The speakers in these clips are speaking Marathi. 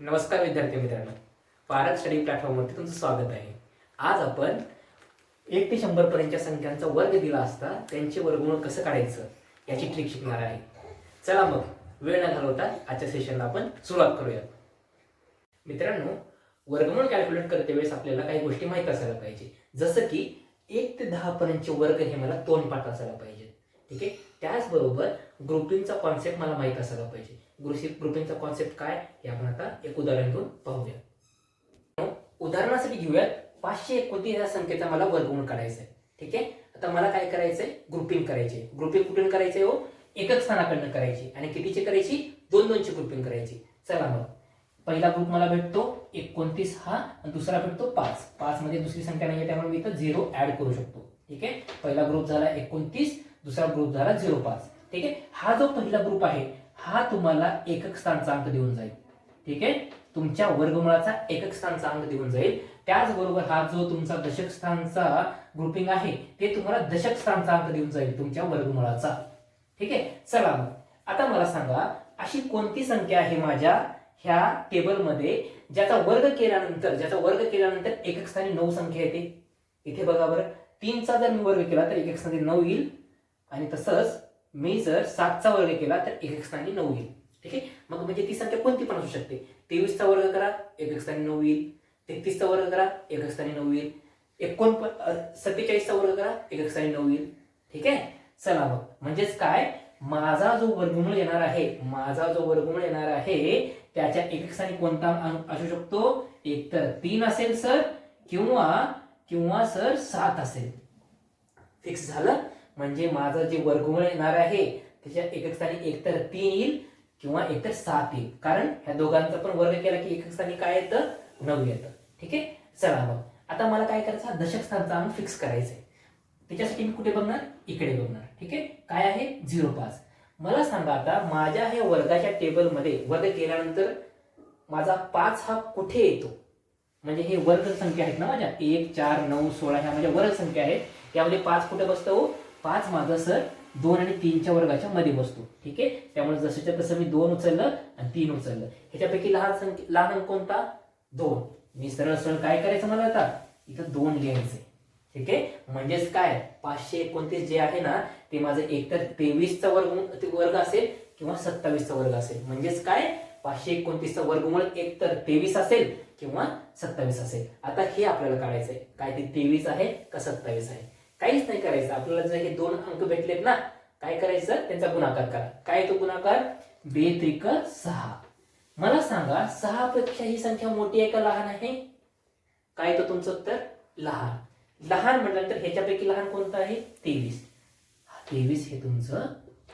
नमस्कार विद्यार्थी मित्रांनो. पारक स्टडी प्लॅटफॉर्मवरती तुमचं स्वागत आहे. आज आपण एक ते शंभर पर्यंतच्या संख्यांचा वर्ग दिला असता त्यांचे वर्गमूळ कसं काढायचं याची ट्रिक शिकणार आहे. चला मग वेळ न घालवता आजच्या सेशनला आपण सुरुवात करूया. मित्रांनो वर्गमूळ कॅल्क्युलेट करते वेळेस आपल्याला काही गोष्टी माहीत असायला पाहिजे. जसं की एक ते दहा पर्यंतचे वर्ग हे मला तोंडपाठ पाठ असायला पाहिजे. ठीक आहे? त्याचबरोबर ग्रुपिंगचा कॉन्सेप्ट मला माहीत असायला पाहिजे. ग्रुप ग्रुपिंगचा कॉन्सेप्ट काय हे आपण आता एक उदाहरण घेऊन पाहूया. उदाहरणासाठी घेऊयात पाचशे एकोणतीस या संख्येचा मला वर्गमूळ काढायचा आहे ठीक आहे? आता मला काय करायचंय? ग्रुपिंग करायचे ग्रुपिंग कुठून करायचे हो? एकच स्थानाकडनं करायची. आणि कितीची करायची? दोन दोनची ग्रुपिंग करायची. चला मग. पहिला ग्रुप मला भेटतो एकोणतीस हा आणि दुसरा भेटतो पाच. पाच मध्ये दुसरी संख्या नाही त्यामुळे मी इथं झिरो ऍड करू शकतो. ठीक आहे? पहिला ग्रुप झाला एकोणतीस दुसरा ग्रुप झाला झिरो पाच. ठीक आहे? हा जो पहिला ग्रुप आहे हा तुम्हाला एकक स्थानचा अंक देऊन जाईल. ठीक आहे? तुमच्या वर्गमुळाचा एकक स्थानचा अंक देऊन जाईल. त्याचबरोबर हा जो तुमचा दशक स्थानचा ग्रुपिंग आहे ते तुम्हाला दशक स्थानचा अंक देऊन जाईल तुमच्या वर्गमुळाचा. ठीक आहे? चला मग. आता मला सांगा अशी कोणती संख्या आहे माझ्या ह्या टेबलमध्ये ज्याचा वर्ग केल्यानंतर ज्याचा वर्ग केल्यानंतर एकक स्थानी नऊ संख्या येते? इथे बघा बरं. तीनचा जर मी वर्ग केला तर एकक स्थानी नऊ येईल. आणि तसंच मी जर सातचा वर्ग केला तर एक स्थानी नऊ येईल. ठीक आहे? मग म्हणजे ती संख्या कोणती पण असू शकते. तेवीसचा वर्ग करा एक स्थानी नऊ येईल. तेहतीसचा वर्ग करा एक स्थानी नऊ येईल. एकोण सत्तेचाळीसचा वर्ग करा एक स्थानी नऊ येईल. ठीक आहे? चला मग. म्हणजेच काय? माझा जो वर्गमूळ येणार आहे माझा जो वर्गमूळ येणार आहे त्याच्या एक स्थानी कोणता असू शकतो? एक तर तीन असेल सर किंवा किंवा सर सात असेल. फिक्स झालं? म्हणजे माझं जे वर्गमूळ येणार आहे त्याच्या एकक स्थानी एकतर तीन येईल किंवा एकतर सात येईल. कारण ह्या दोघांचा पण वर्ग केला की एकक स्थानी काय येतं? नऊ येतं. ठीक आहे? चला मग. आता मला काय करायचं दशक स्थानचा अंक फिक्स करायचा आहे. त्याच्यासाठी मी कुठे बघणार? इकडे बघणार. ठीक आहे? काय आहे? झिरो पाच. मला सांगा आता माझ्या ह्या वर्गाच्या टेबलमध्ये वर्ग केल्यानंतर माझा पाच हा कुठे येतो? म्हणजे हे वर्ग संख्या आहेत ना माझ्या? एक चार नऊ सोळा ह्या माझ्या वर्ग संख्या आहेत. यामध्ये पाच कुठे बसतो हो? पाच माझा सर दोन आणि तीनच्या वर्गाच्या मध्ये बसतो. ठीक आहे? त्यामुळे जसंच्या तसं मी दोन उचललं आणि तीन उचललं. ह्याच्यापैकी लहान संख्या लहान अंक कोणता? दोन. मी सरळ सरळ काय करायचं मला आता? इथं दोन लिहायचे ठीक आहे? म्हणजेच काय? पाचशे एकोणतीस जे आहे ना ते माझं एकतर तेवीसचा वर्ग ते वर्ग असेल किंवा सत्तावीसचा वर्ग असेल. म्हणजेच काय? पाचशे एकोणतीसचा वर्गमूळ एकतर तेवीस असेल किंवा सत्तावीस असेल. आता हे आपल्याला काढायचं आहे काय ते तेवीस आहे का सत्तावीस आहे? काहीच नाही करायचं. आपल्याला जर हे दोन अंक भेटलेत ना काय करायचं? त्यांचा गुणाकार करा. काय तो गुणाकार? बेत्रिक सहा. मला सांगा सहा पेक्षा ही संख्या मोठी आहे का लहान आहे? काय तो तुमचं उत्तर? लहान. लहान म्हटल्यानंतर ह्याच्यापैकी लहान कोणतं आहे? तेवीस. तेवीस हे तुमचं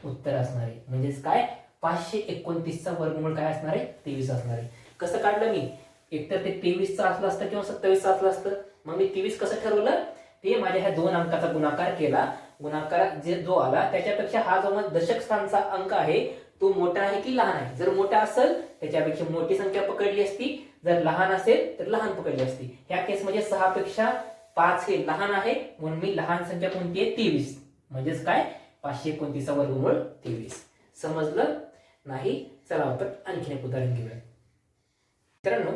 उत्तर असणार आहे. म्हणजेच काय? पाचशे एकोणतीसचा वर्गमूळ काय असणार आहे? तेवीस असणार आहे. कसं काढलं मी? एकतर ते तेवीसचं असलं असतं किंवा सत्तावीसचं असलं असतं. मग मी तेवीस कसं ठरवलं? ते माझ्या ह्या दोन अंकाचा गुणाकार केला. गुणाकार जे जो आला त्याच्यापेक्षा हा जो माझा दशक स्थानचा अंक आहे तो मोठा आहे की लहान आहे? जर मोठा असेल त्याच्यापेक्षा मोठी संख्या पकडली असती. जर लहान असेल तर लहान पकडली असती. ह्या केस म्हणजे सहा पेक्षा पाच हे लहान आहे. म्हणून मी लहान संख्या कोणती आहे? तेवीस. म्हणजेच काय? पाचशे एकोणतीसचा वर्गमूळ तेवीस. समजलं? नाही? चला आपण आणखीन एक उदाहरण घेऊया. मित्रांनो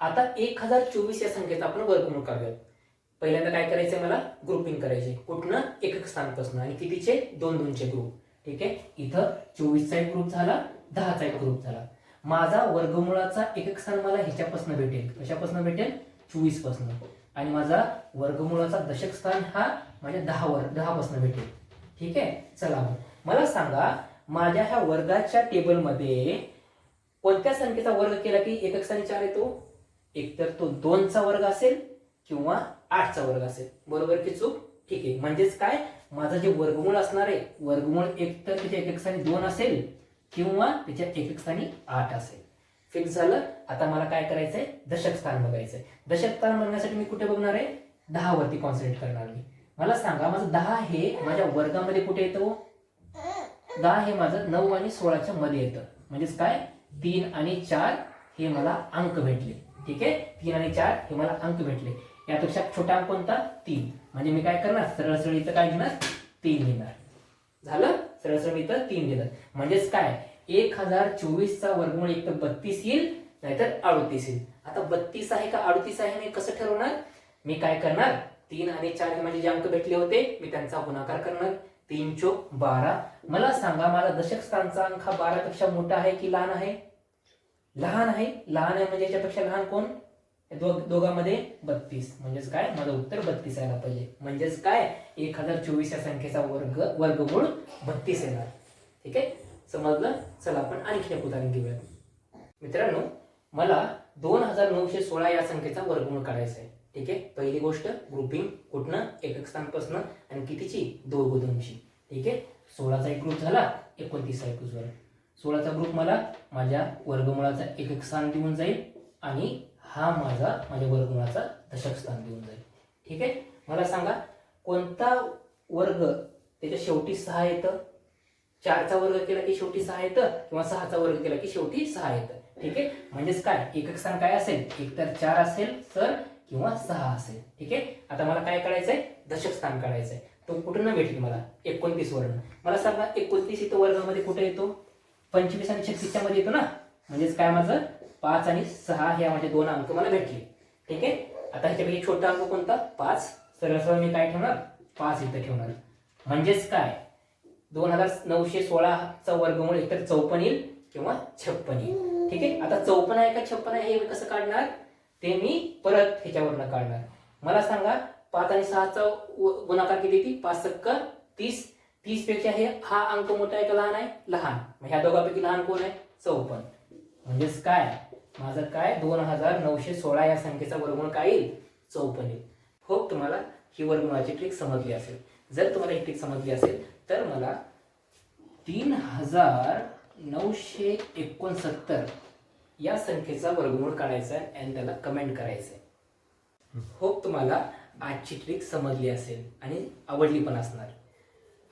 आता एक हजार चोवीस या संख्येचा आपण वर्गमूळ काढूयात. पहिल्यांदा काय करायचंय मला? ग्रुपिंग करायचे कुठनं? एकक स्थानपासून. आणि कितीचे? दोन दोनचे ग्रुप ठीक आहे? इथं चोवीसचा एक ग्रुप झाला दहाचा एक ग्रुप झाला. माझा वर्गमुळाचा एकक स्थान मला ह्याच्यापासून भेटेल. कशापासून भेटेल? चोवीसपासून आणि माझा वर्गमुळाचा दशक स्थान हा माझ्या दहा दहापासून भेटेल. ठीक आहे? चला मग. मला सांगा माझ्या ह्या वर्गाच्या टेबलमध्ये कोणत्या संख्येचा वर्ग केला की एकक स्थानी चार येतो? एकतर तो दोनचा वर्ग असेल किंवा आठचा वर्ग असेल. बरोबर की चूक? ठीक आहे. म्हणजेच काय? माझं जे वर्गमूळ असणार आहे वर्गमूळ एक तर त्याच्या एक स्थानी दोन असेल किंवा त्याच्या एक स्थानी आठ असेल. फिक्स झालं? आता मला काय करायचंय? दशक स्थान बघायचंय. दशक स्थान बघण्यासाठी मी कुठे बघणार आहे? दहा वरती कॉन्सन्ट्रेट करणार मी. मला सांगा माझं दहा हे माझ्या वर्गामध्ये कुठे येतो हो? दहा हे माझं नऊ आणि सोळाच्या मध्ये येतं. म्हणजेच काय? तीन आणि चार हे मला अंक भेटले. ठीक आहे? तीन आणि चार हे मला अंक भेटले. यापेक्षा छोटा अंक कोणता? तीन. म्हणजे मी काय करणार? सरळ सरळ इथं काय घेणार? तीन घेणार. झालं? सरळ सरळ इथं तीन घेणार. म्हणजेच काय? एक हजार चोवीसचा वर्गमूळ एक तर बत्तीस येईल नाहीतर अडतीस येईल. आता बत्तीस आहे का अडतीस आहे? मी कसं ठरवणार? मी काय करणार? तीन आणि चार हे माझे जे अंक भेटले होते मी त्यांचा गुणाकार करणार. तीन चोक बारा. मला सांगा मला दशक स्थानचा अंक हा बारा पेक्षा मोठा आहे की लहान आहे? लहान आहे? लहान आहे म्हणजे याच्यापेक्षा लहान कोण? दोघांमध्ये बत्तीस. म्हणजेच काय? माझं उत्तर बत्तीस यायला पाहिजे. म्हणजेच काय? एक हजार चोवीस या संख्येचा वर्ग वर्गमूळ बत्तीस येणार. ठीक आहे? समजलं? चला आपण आणखी एक उदाहरण घेऊया. मित्रांनो मला दोन हजार नऊशे सोळा या संख्येचा वर्गमूळ काढायचा आहे. ठीक आहे? पहिली गोष्ट ग्रुपिंग कुठनं? एकक स्थानपासून. आणि कितीची? दोघ दोनची ठीक आहे? सोळाचा एक ग्रुप झाला एकोणतीसचा एक झाला. सोळाचा ग्रुप मला माझ्या वर्गमुळाचा एकक स्थान देऊन जाईल आणि हा माझा माझ्या वर्गमुळाचा दशक स्थान देऊन जाईल. ठीक आहे? मला सांगा कोणता वर्ग त्याच्या शेवटी सहा येतं? चारचा वर्ग केला की शेवटी सहा येतं? किंवा सहाचा वर्ग केला की शेवटी सहा येतं? ठीक आहे? म्हणजेच काय? एकक स्थान काय असेल? एक तर चार असेल तर किंवा सहा असेल. ठीक आहे? आता मला काय काढायचंय? दशक स्थान काढायचंय. तो कुठून भेटेल मला? एकोणतीस वर्ण मला सांगा एकोणतीस इथं वर्गामध्ये कुठे येतो? पंचवीस आणि छत्तीसच्या मध्ये येतो ना? म्हणजेच काय माझं? पाच आणि सहा हे माझे दोन अंक मला भेटले. ठीक आहे? आता ह्याच्यापैकी छोटा अंक कोणता? पाच. सरळ सरळ मी काय ठेवणार? पाच इथं ठेवणार. म्हणजेच काय? दोन हजार नऊशे सोळाचा वर्गमूळ एकतर चौपन्न येईल किंवा छप्पन येईल. ठीक आहे? आता चौपन्न आहे का छप्पन आहे हे कसं काढणार? ते मी परत ह्याच्यावरनं काढणार. मला सांगा पाच आणि सहाचा गुणाकार किती ती पाच सक्क तीस. तीसपेक्षा हे हा अंक मोठा आहे का लहान आहे? लहान. मग ह्या दोघांपैकी लहान कोण आहे? चौपन्न. म्हणजेच काय? माझं काय? दोन हजार नऊशे सोळा या संख्येचा वर्गमूळ काय येईल? चौपन्न येईल. होप तुम्हाला ही वर्गमुळाची ट्रिक समजली असेल. जर तुम्हाला ही ट्रिक समजली असेल तर मला तीन हजार नऊशे एकोणसत्तर या संख्येचा वर्गमूळ काढायचा आहे आणि त्याला कमेंट करायचं आहे. होप तुम्हाला आजची ट्रिक समजली असेल आणि आवडली पण असणार.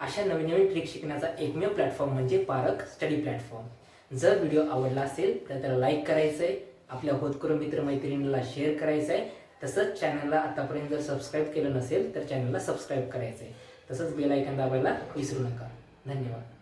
अशा नवीन नवीन ट्रिक शिकण्याचा एकमेव प्लॅटफॉर्म म्हणजे पारक स्टडी प्लॅटफॉर्म जर व्हिडिओ आवडला असेल तर त्याला लाईक करायचं आहे आपल्या होतकरू मित्रमैत्रिणीला शेअर करायचं आहे तसंच चॅनलला आतापर्यंत जर सबस्क्राईब केलं नसेल तर चॅनलला सबस्क्राईब करायचं आहे तसंच बेल ऐकन दाबायला विसरू नका. धन्यवाद.